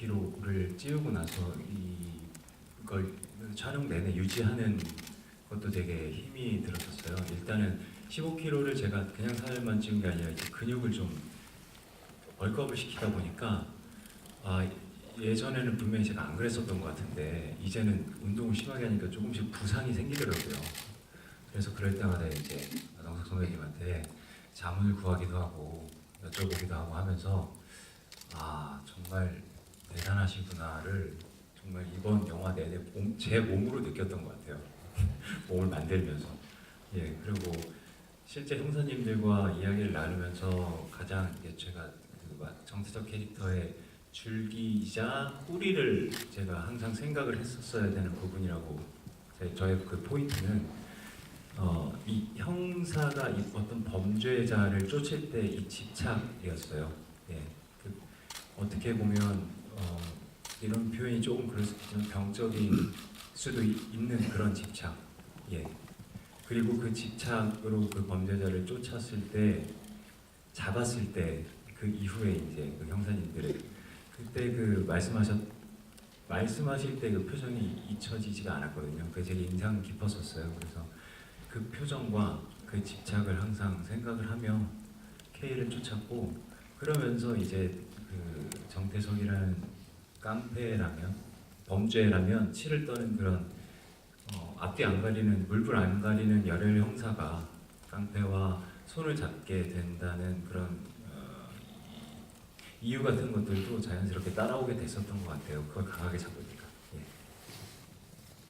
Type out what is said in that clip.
15kg를 찌우고 나서 이- 이걸 촬영 내내 유지하는 것도 되게 힘이 들었었어요. 일단은 15kg를 제가 그냥 살만 찌운 게 아니라 이제 근육을 좀 벌크업을 시키다 보니까 아 예전에는 분명히 제가 안 그랬었던 것 같은데 이제는 운동을 심하게 하니까 조금씩 부상이 생기더라고요. 그래서 그럴 때마다 이제 나동석 선배님한테 자문을 구하기도 하고 여쭤보기도 하고 하면서 아 정말 대단하시구나를 정말 이번 영화 내내 몸- 제 몸으로 느꼈던 것 같아요. 몸을 만들면서 예 그리고 실제 형사님들과 이야기를 나누면서 가장 이제 제가 그 마- 정태적 캐릭터의 줄기이자 뿌리를 제가 항상 생각을 했었어야 되는 부분이라고 제- 저의 그 포인트는 어, 이 형사가 이 어떤 범죄자를 쫓을 때 이 집착이었어요. 예, 그 어떻게 보면 어, 이런 표현이 조금 그럴 수 있지만 병적인 수도 이- 있는 그런 집착. 예. 그리고 그 집착으로 그 범죄자를 쫓았을 때 잡았을 때 그 이후에 이제 그 형사님들의 그때 그 말씀하셨 말씀하실 때 그 표정이 잊혀지지가 않았거든요. 그게 되게 인상 깊었었어요. 그래서 그 표정과 그 집착을 항상 생각을 하며 K를 쫓았고 그러면서 이제 그 정태석이라는 깡패라면 범죄라면 치를 떠는 그런 어, 앞뒤 안 가리는 물불 안 가리는 열혈 형사가 깡패와 손을 잡게 된다는 그런 어, 이유 같은 것들도 자연스럽게 따라오게 됐었던 것 같아요. 그걸 강하게 잡고 있기